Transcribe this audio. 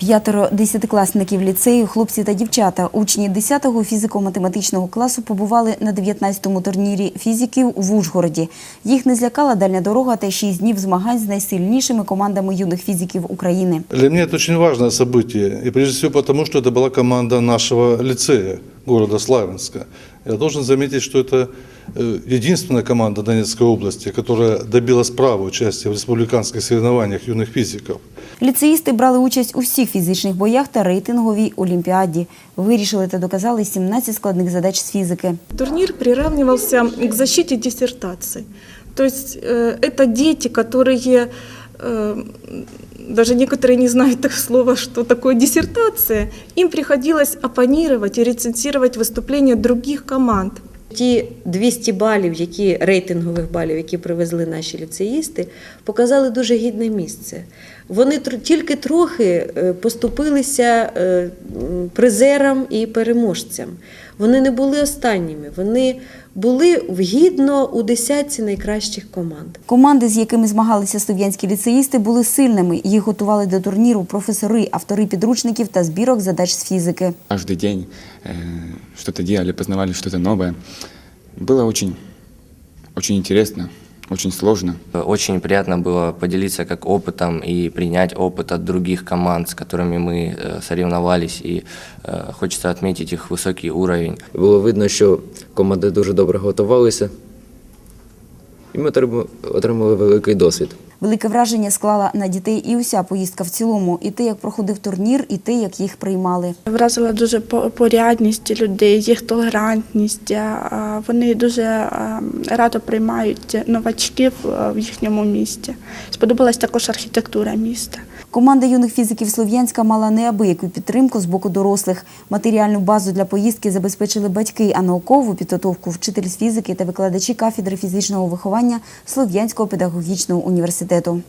П'ятеро десятикласників ліцею, хлопці та дівчата, учні 10-го фізико-математичного класу побували на 19-му турнірі фізиків в Ужгороді. Їх не злякала дальня дорога та шість днів змагань з найсильнішими командами юних фізиків України. Для меня это очень важное событие. И прежде всего потому, что это была команда нашего лицея города Славянска. Я должен заметить, что это э, единственная команда Донецкой области, которая добилась права участия в республиканских соревнованиях юных физиков. Ліцеїсти брали участь у всіх фізичних боях та рейтинговій олімпіаді. Вирішили та доказали 17 складних задач з фізики. Турнир приравнивался к защите диссертации. То есть э, это дети, которые э, даже некоторые не знают так слова, что такое диссертация. Им приходилось оппонировать и рецензировать выступления других команд. Ті 200 балів, які рейтингових балів, які привезли наші ліцеїсти, показали дуже гідне місце. Вони тільки трохи е, поступилися е, призерам і переможцям. Вони не були останніми, вони були вгідно у десятці найкращих команд. Команди, з якими змагалися слов'янські ліцеїсти, були сильними. Їх готували до турніру професори, автори підручників та збірок задач з фізики. Каждый день э, что-то делали, познавали что-то новое. Было очень, очень интересно, Очень сложно. Очень приятно было поделиться как опытом и принять опыт от других команд, с которыми мы э, соревновались. И э, хочется отметить их высокий уровень. Було видно, що команди дуже добре готувалися, і ми отримали- отримали великий досвід. Велике враження склала на дітей і уся поїздка в цілому, і те, як проходив турнір, і те, як їх приймали. Вразила дуже по- порядність людей, їх толерантність. Вони дуже радо приймають новачків в їхньому місті. Сподобалась також архітектура міста. Команда юних фізиків Слов'янська мала неабияку підтримку з боку дорослих. Матеріальну базу для поїздки забезпечили батьки, а наукову підготовку вчитель з фізики та викладачі кафедри фізичного виховання Слов'янського педагогічного університету комітету.